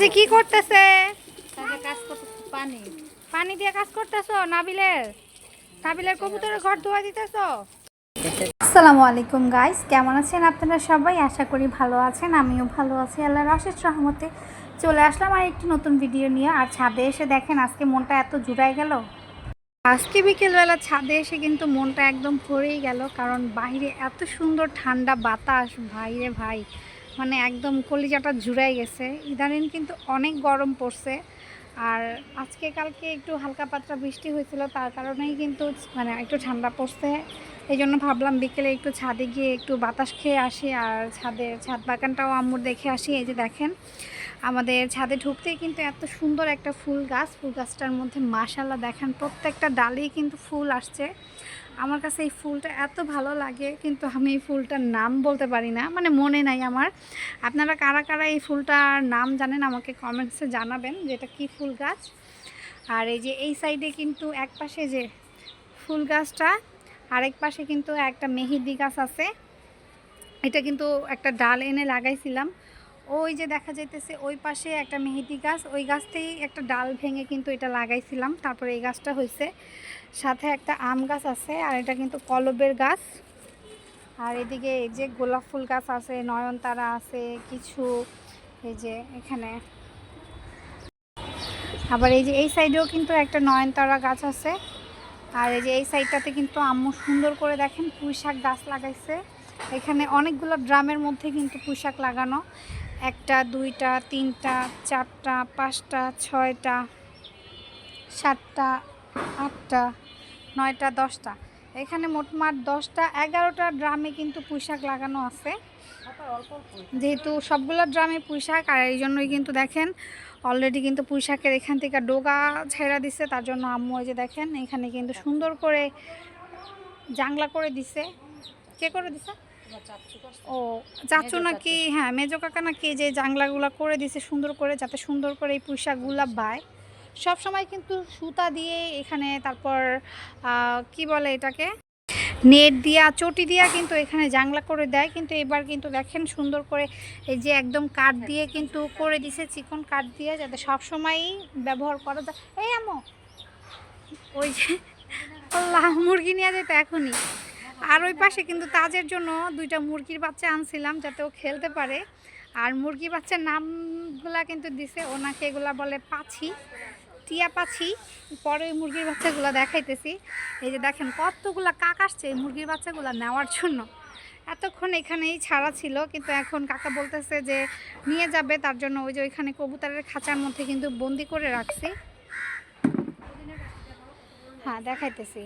যে কি করতেছে? পানি। পানি দিয়ে কাজ করতেছো নাবিলের? নাবিলের কবুতরের ঘর ধোয়া দিতেছো? আসসালামু আলাইকুম গাইস কেমন আছেন আপনারা সবাই? আশা করি ভালো আছেন আমিও ভালো আছি। আল্লাহর অশেষ রহমতে চলে আসলাম আর একটি নতুন ভিডিও নিয়ে। আর ছাদে এসে দেখেন আজকে মনটা এত জুড়াই গেল। আজকে বিকেলবেলা ছাদে এসে কিন্তু মনটা একদম ভরেই গেল কারণ বাইরে এত সুন্দর ঠান্ডা বাতাস। ভাইরে ভাই মানে একদম কলিজাটা জুড়াই গেছে। ইদানিং কিন্তু অনেক গরম পড়ছে। আর আজকে কালকে একটু হালকা পাতলা বৃষ্টি হয়েছিল, তার কারণেই কিন্তু মানে একটু ঠান্ডা পড়ছে। এই জন্য ভাবলাম বিকেলে একটু ছাদে গিয়ে একটু বাতাস খেয়ে আসি, আর ছাদে, ছাদ বাগানটাও আম্মুর দেখে আসি, এই যে দেখেন। আমাদের ছাদে ঢুকতেই কিন্তু এত সুন্দর একটা ফুল গাছ। ফুল গাছটার মধ্যে মাশাল্লাহ দেখেন, প্রত্যেকটা ডালেই কিন্তু ফুল আসছে। আমার কাছে এই ফুলটা এত ভালো লাগে, কিন্তু আমি এই ফুলটার নাম বলতে পারি না। মানে মনে নাই আমার। আপনারা কারা কারা এই ফুলটার নাম জানেন আমাকে কমেন্টসে জানাবেন যে এটা কী ফুল গাছ। আর এই যে এই সাইডে কিন্তু এক পাশে যে ফুল গাছটা, আরেক পাশে কিন্তু একটা মেহেদি গাছ আছে। এটা কিন্তু একটা ডাল এনে লাগাইছিলাম। ওই যে দেখা যাইতেছে ওই পাশে একটা মেহেদি গাছ, ওই গাছতেই একটা ডাল ভেঙে কিন্তু এটা লাগাইছিলাম। তারপরে এই গাছটা হয়েছে সাথে একটা আম গাছ আছে, আর এটা কিন্তু কলবের গাছ। আর এদিকে এই যে গোলাপ ফুল গাছ আছে, নয়নতারা আছে, কিছু এই যে এখানে। আবার এই যে এই সাইডেও কিন্তু একটা নয়নতারা গাছ আছে। আর এই যে এই সাইডটাতে কিন্তু আম্মু সুন্দর করে দেখেন পুঁই শাক গাছ লাগাইছে। এখানে অনেকগুলো ড্রামের মধ্যে কিন্তু পুঁই শাক লাগানো। একটা, দুইটা, তিনটা, চারটা, পাঁচটা, ছয়টা, সাতটা, আটটা, নয়টা, দশটা। এখানে মোটমাট দশটা, এগারোটা ড্রামে কিন্তু পুঁইশাক লাগানো আছে। যেহেতু সবগুলো ড্রামে পুঁইশাক, আর এই জন্যই কিন্তু দেখেন অলরেডি কিন্তু পুঁইশাকের এখান থেকে ডোগা ছেড়া দিছে, তার জন্য আম্মু যে দেখেন, এখানে কিন্তু সুন্দর করে জাংলা করে দিছে। কে করে দিছে? ও চাচু নাকি হ্যাঁ মেজো কাকা নাকি যে জাংলাগুলা করে দিছে সুন্দর করে যাতে সুন্দর করে এই পুঁইশাকগুলা বায় সব সময় কিন্তু সুতা দিয়ে এখানে তারপর কি বলে এটাকে? নেট দিয়া চটি দিয়া কিন্তু এখানে জাংলা করে দেয়। কিন্তু এবার কিন্তু দেখেন সুন্দর করে এই যে একদম কাঠ দিয়ে কিন্তু করে দিছে চিকন কাঠ দিয়ে যাতে সব সময়ই ব্যবহার করা যায়। এই আমো ওই যে আল্লাহ মুরগি নিয়ে যেত এখনই। আর ওই পাশে কিন্তু তাজের জন্য দুইটা মুরগির বাচ্চা আনছিলাম যাতে ও খেলতে পারে। আর মুরগি বাচ্চার নামগুলা কিন্তু দিছে, ওনাকে এগুলা বলে পাছি, টিয়া পাছি। পরে ওই মুরগির বাচ্চাগুলো দেখাইতেছি। এই যে দেখেন কতগুলা কাক আসছে এই মুরগির বাচ্চাগুলো নেওয়ার জন্য। এতক্ষণ এখানেই ছাড়া ছিল, কিন্তু এখন কাকা বলতেছে যে নিয়ে যাবে, তার জন্য ওই যে ওইখানে কবুতরের খাঁচার মধ্যে কিন্তু বন্দি করে রাখছি। হ্যাঁ দেখাইতেছি।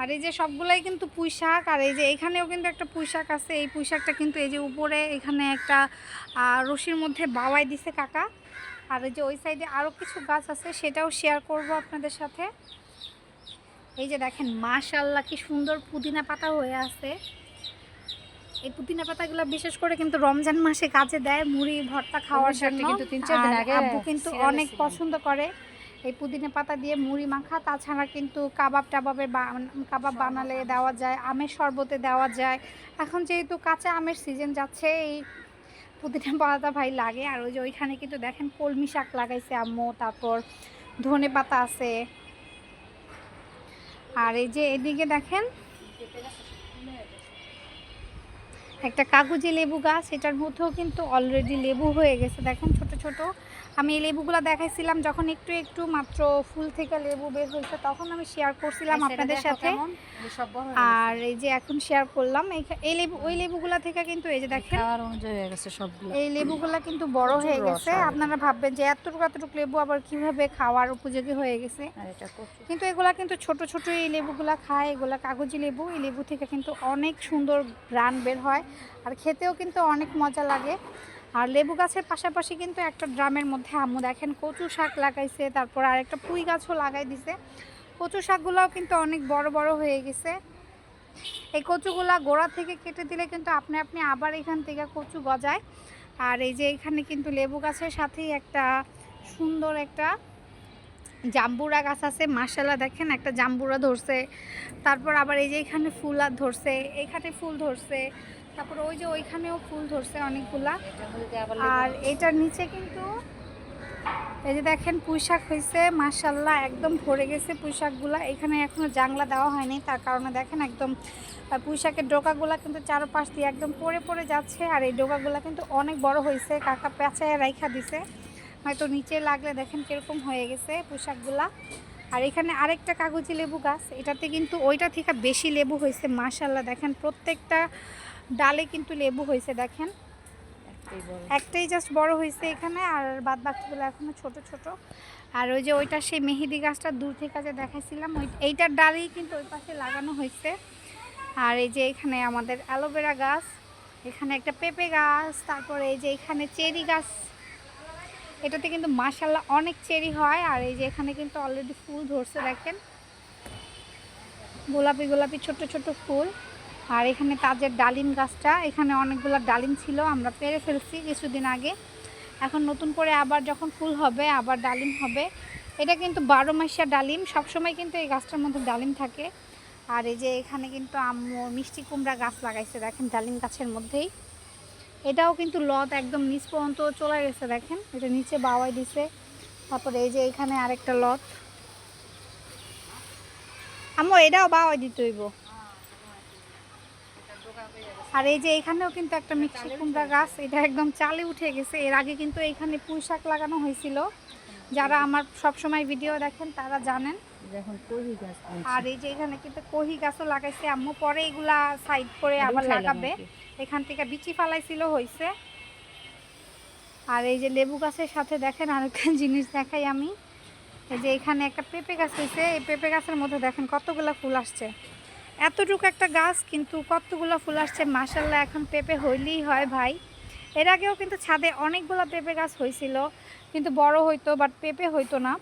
আর এই যে সবগুলাই কিন্তু পুঁই শাক আর এই যে এখানেও কিন্তু একটা পুঁই শাক আছে। এই পুঁই শাকটা কিন্তু এই যে উপরে এখানে একটা রশির মধ্যে বাওয়াই দিছে কাকা। আর এই যে ওই সাইডে আরও কিছু গাছ আছে সেটাও শেয়ার করব আপনাদের সাথে। এই যে দেখেন মাশাল্লাহ কি সুন্দর পুদিনা পাতা হয়ে আছে। এই পুদিনা পাতাগুলো বিশেষ করে কিন্তু রমজান মাসে কাজে দেয় মুড়ি ভর্তা খাওয়ার জন্য। কিন্তু তিন চার দিন আগে আব্বু কিন্তু অনেক পছন্দ করে। এই পুদিনা পাতা দিয়ে মুড়ি মাখা তাছাড়া কিন্তু কাবাব টাবাবের কাবাব বানালে দেওয়া যায় আমের শরবতে দেওয়া যায়। এখন যেহেতু কাঁচা আমের সিজন যাচ্ছে এই পুদিনা পাতা ভাই লাগে। আর ওই যে ওইখানে কিন্তু দেখেন কলমি শাক লাগাইছে আম্মু তারপর ধনে পাতা আছে। আর এই যে এদিকে দেখেন একটা কাগজি লেবু গাছ এটার মধ্যেও কিন্তু অলরেডি লেবু হয়ে গেছে। দেখেন ছোট ছোট। আমি এই লেবুগুলো দেখাইছিলাম যখন একটু একটু মাত্র ফুল থেকে লেবু বের হয়েছে তখন আমি শেয়ার করছিলাম আপনাদের সাথে। আর এই যে এখন শেয়ার করলাম এই- লেবু ওই লেবুগুলা থেকে কিন্তু এই যে দেখেন এই লেবুগুলা কিন্তু বড় হয়ে গেছে। আপনারা ভাববেন যে এতটুকু এতটুকু লেবু আবার কীভাবে খাওয়ার উপযোগী হয়ে গেছে। কিন্তু এগুলা কিন্তু ছোট ছোট এই লেবুগুলা খায় এগুলা কাগজি লেবু। এই লেবু থেকে কিন্তু অনেক সুন্দর গ্রান বের হয়। আর খেতেও কিন্তু অনেক মজা লাগে। আর লেবু গাছের পাশাপাশি কিন্তু একটা ড্রামের মধ্যে আম্মু দেখেন কচু শাক লাগাইছে, তারপর আর একটা পুঁই গাছও লাগাই দিছে। কচু শাকগুলোও কিন্তু অনেক বড় বড় হয়ে গেছে। এই কচুগুলা গোড়া থেকে কেটে দিলে কিন্তু আপনি আপনি আবার এখান থেকে কচু গজায়। আর এই যে এখানে কিন্তু লেবু গাছের সাথেই একটা সুন্দর একটা জাম্বুরা গাছ আছে মাসালা দেখেন একটা জাম্বুরা ধরছে। তারপর আবার এই যে এখানে ফুল আর ধরছে, এখানে ফুল ধরছে। তারপর ওই যে ওইখানেও ফুল ধরছে অনেকগুলা। আর এটার নিচে কিন্তু এই যে দেখেন পুঁই শাক হয়েছে মার্শাল্লাহ একদম ভরে গেছে পুঁইশাকগুলা। এখানে এখনও জাংলা দেওয়া হয়নি তার কারণে দেখেন একদম আহ, পুঁই শাকের ডোকাগুলা কিন্তু চারপাশ দিয়ে একদম পড়ে পড়ে যাচ্ছে আর এই ডোকাগুলা কিন্তু অনেক বড় হয়েছে কাকা পেঁচায় রাইখা দিছে। হয়তো নিচে লাগলে দেখেন কীরকম হয়ে গেছে পুঁই শাকগুলা আর এখানে আরেকটা কাগজি লেবু গাছ এটাতে কিন্তু ওইটা থেকে বেশি লেবু হয়েছে মাশাল্লাহ দেখেন প্রত্যেকটা ডালে কিন্তু লেবু হয়েছে দেখেন। একটাই জাস্ট বড় হয়েছে এখানে আর বাদ বাকিগুলো এখনও ছোট ছোট। আর ওই যে ওইটা সেই মেহেদি গাছটা দূর থেকে যে দেখাইছিলাম ওই এইটার ডালেই কিন্তু ওই পাশে লাগানো হয়েছে। আর এই যে এখানে আমাদের অ্যালোভেরা গাছ এখানে একটা পেঁপে গাছ তারপরে এই যে এখানে চেরি গাছ। এটাতে কিন্তু মাসাল্লাহ অনেক চেরি হয় আর এই যে এখানে কিন্তু অলরেডি ফুল ধরছে দেখেন। গোলাপি গোলাপি ছোট ছোট ফুল। আর এখানে তাজের ডালিম গাছটা, এখানে অনেকগুলো ডালিম ছিল, আমরা পেরে ফেলছি কিছুদিন আগে। এখন নতুন করে আবার যখন ফুল হবে, আবার ডালিম হবে। এটা কিন্তু বারো মাসিয়া ডালিম, সবসময় কিন্তু এই গাছটার মধ্যে ডালিম থাকে। আর এই যে এখানে কিন্তু আম্মু মিষ্টি কুমড়া গাছ লাগাইছে, দেখেন ডালিম গাছের মধ্যেই। এটাও কিন্তু লত একদম নিচ পর্যন্ত চলে গেছে, দেখেন। এটা নিচে বাওয়াই দিছে। তারপরে এই যে এখানে আরেকটা লত আম্মু, এটাও বাওয়াই দিতে হইব। আর এই যে এখানেও কিন্তু একটা মিষ্টি কুমড়া গাছ এটা একদম চালে উঠে গেছে। এর আগে কিন্তু এখানে পুঁই শাক লাগানো হয়েছিল। যারা আমার সব সময় ভিডিও দেখেন তারা জানেন। আর এই যে এখানে কিন্তু কহি গাছও লাগাইছে। আম্মু পরে এগুলা সাইড করে আবার লাগাবে। এখান থেকে বিচি ফালাইছিল হয়েছে আর এই যে লেবু গাছের সাথে দেখেন আরেকটা জিনিস দেখাই আমি। এই যে এখানে একটা পেঁপে গাছ হয়েছে এই পেঁপে গাছের মধ্যে দেখেন কতগুলো ফুল আসছে। এতটুকু একটা গাছ, কিন্তু কতগুলো ফুল আসছে মাসাল্লাহ এখন পেঁপে হইলেই হয় ভাই। এর আগেও কিন্তু ছাদে অনেকগুলো পেঁপে গাছ হয়েছিল কিন্তু বড় হইতো বাট পেঁপে হইতো না।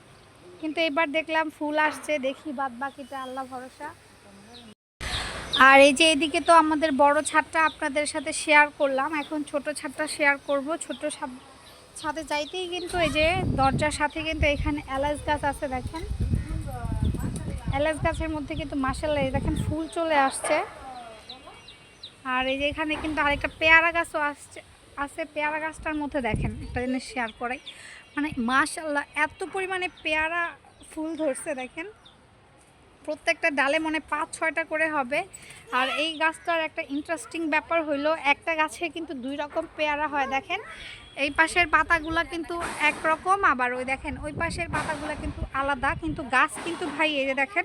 কিন্তু এবার দেখলাম ফুল আসছে, দেখি বাদ বাকিটা, আল্লাহ ভরসা। আর এই যে এদিকে তো আমাদের বড় ছাদটা আপনাদের সাথে শেয়ার করলাম, এখন ছোট ছাদটা শেয়ার করব। ছোট ছাদ- যাইতেই কিন্তু এই যে দরজার সাথে কিন্তু এখানে এলাচ গাছ আছে দেখেন। এলাচ গাছের মধ্যে কিন্তু মাসাল্লাহ দেখেন ফুল চলে আসছে। আর এই যে এখানে কিন্তু আরেকটা পেয়ারা গাছও আসছে, আছে পেয়ারা গাছটার মধ্যে দেখেন, একটা জিনিস শেয়ার করাই। মানে মাসাল্লাহ এত পরিমাণে পেয়ারা ফুল ধরছে দেখেন। প্রত্যেকটা ডালে মনে পাঁচ, ছয়টা করে হবে। আর এই গাছটার একটা ইন্টারেস্টিং ব্যাপার হইল, একটা গাছে কিন্তু দুই রকম পেয়ারা হয়, দেখেন। এই পাশের পাতাগুলা কিন্তু একরকম, আবার ওই দেখেন, ওই পাশের পাতাগুলা কিন্তু আলাদা, কিন্তু গাছ কিন্তু ভাই, এই যে দেখেন,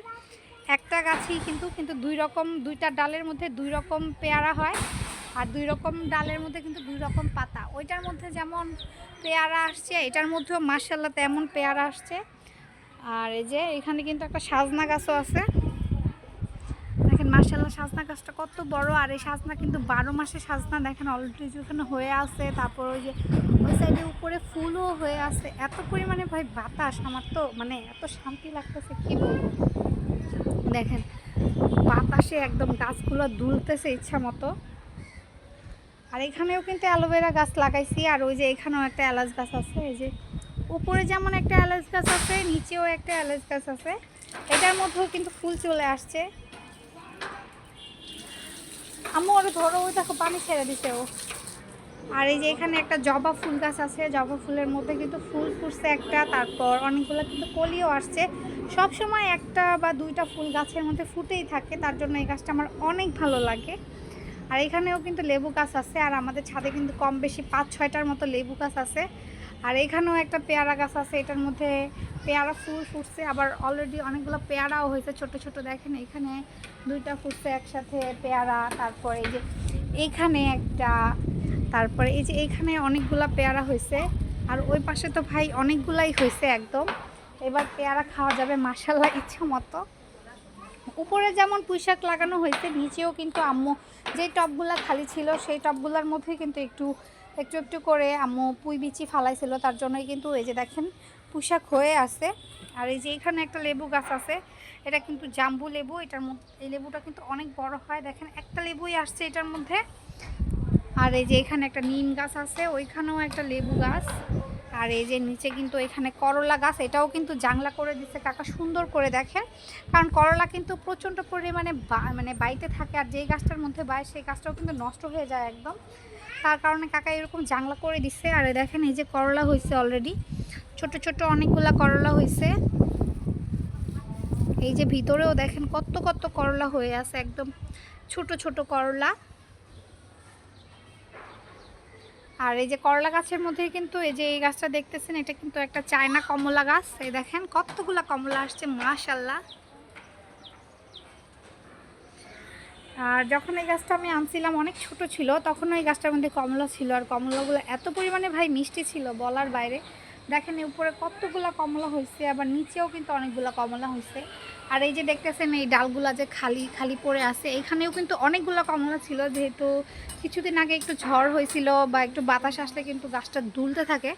একটা গাছেই কিন্তু কিন্তু দুই রকম, দুইটা ডালের মধ্যে দুই রকম পেয়ারা হয়, আর দুই রকম ডালের মধ্যে কিন্তু দুই রকম পাতা। ওইটার মধ্যে যেমন পেয়ারা আসছে, এটার মধ্যেও মার্শাল্লাহ তেমন পেয়ারা আসছে। আর এই যে এখানে কিন্তু একটা সাজনা গাছও আছে। দেখেন মার্শাল্লাহ সাজনা গাছটা কত বড়। আর এই সাজনা কিন্তু বারো মাসে সাজনা, দেখেন অলরেডি যেখানে হয়ে আছে, তারপর ওই যে ওই সাইডে উপরে ফুলও হয়ে আছে। এত পরিমাণে ভাই বাতাস, আমার তো মানে এত শান্তি লাগতেছে, কি বলব? দেখেন, বাতাসে একদম গাছগুলো দুলতেছে ইচ্ছা মতো। আর এখানেও কিন্তু অ্যালোভেরা গাছ লাগাইছি, আর ওই যে এখানেও একটা এলাচ গাছ আছে, এই যে উপরে যেমন একটা এলাচ গাছ আছে, নিচেও একটা এলাচ গাছ আছে। এটার মধ্যেও কিন্তু ফুল চলে আসছে। আম্মু ওরে ধরো, ওই দেখো, পানি ছেড়ে দিছে ও। আর এই যে এখানে একটা জবা ফুল গাছ আছে, জবা ফুলের মধ্যে কিন্তু ফুল ফুটছে একটা, তারপর অনেকগুলো কিন্তু কলিও আসছে। সব সময় একটা বা দুইটা ফুল গাছের মধ্যে ফুটেই থাকে, তার জন্য এই গাছটা আমার অনেক ভালো লাগে। আর এখানেও কিন্তু লেবু গাছ আছে, আর আমাদের ছাদে কিন্তু কম বেশি পাঁচ ছয়টার মতো লেবু গাছ আছে। আর এখানেও একটা পেয়ারা গাছ আছে, এটার মধ্যে পেয়ারা ফুল ফুটছে, আবার অলরেডি অনেকগুলো পেয়ারাও হয়েছে, ছোট ছোট দেখেন, এখানে দুইটা ফুটছে একসাথে পেয়ারা, তারপরে এই যে এইখানে একটা, তারপরে এই যে এইখানে অনেকগুলা পেয়ারা হয়েছে, আর ওই পাশে তো ভাই অনেকগুলাই হয়েছে একদম, এবার পেয়ারা খাওয়া যাবে মাসাল্লাহ ইচ্ছে মতো। উপরে যেমন পুঁইশাক লাগানো হয়েছে, নিচেও কিন্তু আম্মু যে টবগুলা খালি ছিল, সেই টবগুলোর মধ্যে কিন্তু একটু একটু একটু করে আম্মু পুঁই বিচি ফালাইছিল, তার জন্যই কিন্তু এই যে দেখেন পুঁইশাক হয়ে আছে। আর এই যে এখানে একটা লেবু গাছ আছে, এটা কিন্তু জাম্বু লেবু, এটার মধ্যে এই লেবুটা কিন্তু অনেক বড় হয়। দেখেন একটা লেবুই আসছে এটার মধ্যে। আর এই যে এখানে একটা নিম গাছ আছে, ওইখানেও একটা লেবু গাছ। আর এই যে নিচে কিন্তু এখানে করলা গাছ, এটাও কিন্তু জাংলা করে দিচ্ছে কাকা, সুন্দর করে দেখেন। কারণ করলা কিন্তু প্রচণ্ড পরিমাণে মানে বাইতে থাকে, আর যেই গাছটার মধ্যে বায়, সেই গাছটাও কিন্তু নষ্ট হয়ে যায় একদম। তার কারণে কাকা এরকম জাংলা করে দিচ্ছে আর দেখেন এই যে করলা হয়েছে অলরেডি ছোট ছোট অনেকগুলা করলা হয়েছে এই যে ভিতরেও দেখেন কত কত করলা হয়ে আছে, একদম ছোট ছোট করলা। আর এই যে করলা গাছের মধ্যে কিন্তু এই যে এই গাছটা দেখতেছেন, এটা কিন্তু একটা চায়না কমলা গাছ। এই দেখেন কতগুলা কমলা আসছে মাশাল্লাহ আর যখন এই গাছটা আমি আনছিলাম, অনেক ছোট ছিল, তখন ওই গাছটার মধ্যে কমলা ছিল। আর কমলাগুলো এত পরিমাণে ভাই মিষ্টি ছিল বলার বাইরে। দেখেন উপরে কতগুলা কমলা হয়েছে আবার নিচেও কিন্তু অনেকগুলা কমলা হয়েছে আর এই যে দেখতেছেন এই ডালগুলা যে খালি খালি পড়ে আছে এখানেও কিন্তু অনেকগুলো কমলা ছিল। যেহেতু কিছুদিন আগে একটু ঝড় হয়েছিল বা একটু বাতাস আসলে কিন্তু গাছটা দুলতে থাকে,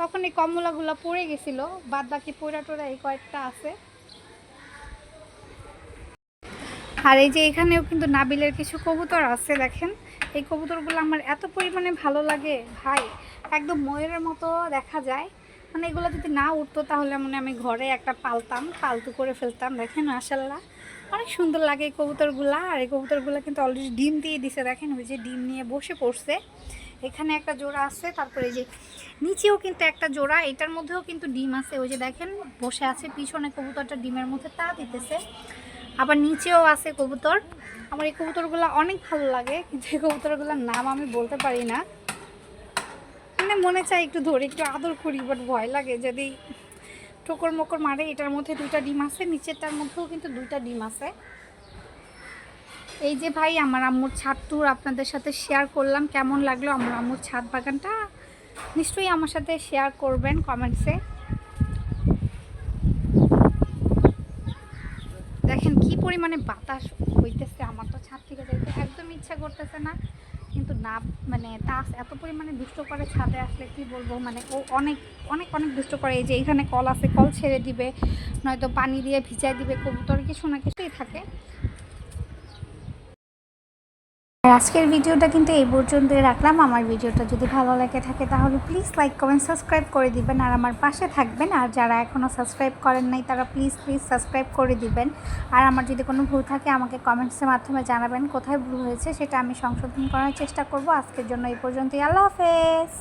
তখন এই কমলাগুলো পড়ে গেছিল। বাদ বাকি পোড়া টোড়া এই কয়েকটা আছে। আর এই যে এখানেও কিন্তু নাবিলের কিছু কবুতর আছে, দেখেন। এই কবুতরগুলো আমার এত পরিমাণে ভালো লাগে, ভাই। একদম ময়ূরের মতো দেখা যায়। মানে এগুলো যদি না উঠতো তাহলে মানে আমি ঘরে একটা পালতাম, পালতু করে ফেলতাম, দেখেন মাসাল্লাহ অনেক সুন্দর লাগে এই কবুতরগুলা। আর এই কবুতরগুলো কিন্তু অলরেডি ডিম দিয়ে দিছে, দেখেন, ওই যে ডিম নিয়ে বসে পড়ছে। এখানে একটা জোড়া আছে, তারপরে যে নিচেও কিন্তু একটা জোড়া। এটার মধ্যেও কিন্তু ডিম আছে। ওই যে দেখেন, বসে আছে, পিছনে কবুতরটা ডিমের মধ্যে তা দিতেছে। আবার নিচেও আছে কবুতর। আমার এই কবুতরগুলো অনেক ভালো লাগে, কিন্তু এই কবুতরগুলোর নাম আমি বলতে পারি না। মানে মনে চাই একটু ধরে, একটু আদর করি বাট ভয় লাগে। যদি ঠোকর মকর মারে, এটার মধ্যে দুইটা ডিম আছে, নিচেরটার মধ্যেও কিন্তু দুইটা ডিম আছে। এই যে ভাই, আমার আম্মুর ছাদ ট্যুর আপনাদের সাথে শেয়ার করলাম, কেমন লাগল আমার আম্মুর ছাদ বাগানটা? নিশ্চয়ই আমার সাথে শেয়ার করবেন কমেন্টসে দেখেন কি পরিমাণে বাতাস হইতেছে, আমার তো ছাদ থেকে যাইতে একদম ইচ্ছা করতেছে না। কিন্তু না মানে তাস এত পরিমাণে দুষ্ট করে ছাদে আসলে কি বলব? মানে ও অনেক অনেক অনেক দুষ্ট করে। এই যে এখানে কল আছে, কল ছেড়ে দিবে, নয়তো পানি দিয়ে ভিজাই দিবে, কবুতর কিছু না কিছুই থাকে। আর আজকের ভিডিওটা কিন্তু এই পর্যন্তই রাখলাম। আমার ভিডিওটা যদি ভালো লাগে থাকে তাহলে প্লিজ লাইক কমেন্ট সাবস্ক্রাইব করে দিবেন। আর আমার পাশে থাকবেন। আর যারা এখনও সাবস্ক্রাইব করেন নাই, তারা প্লিজ প্লিজ সাবস্ক্রাইব করে দিবেন। আর আমার যদি কোনো ভুল থাকে, আমাকে কমেন্টসের মাধ্যমে জানাবেন কোথায় ভুল হয়েছে, সেটা আমি সংশোধন করার চেষ্টা করব। আজকের জন্য এই পর্যন্তই। আল্লাহ হাফেজ।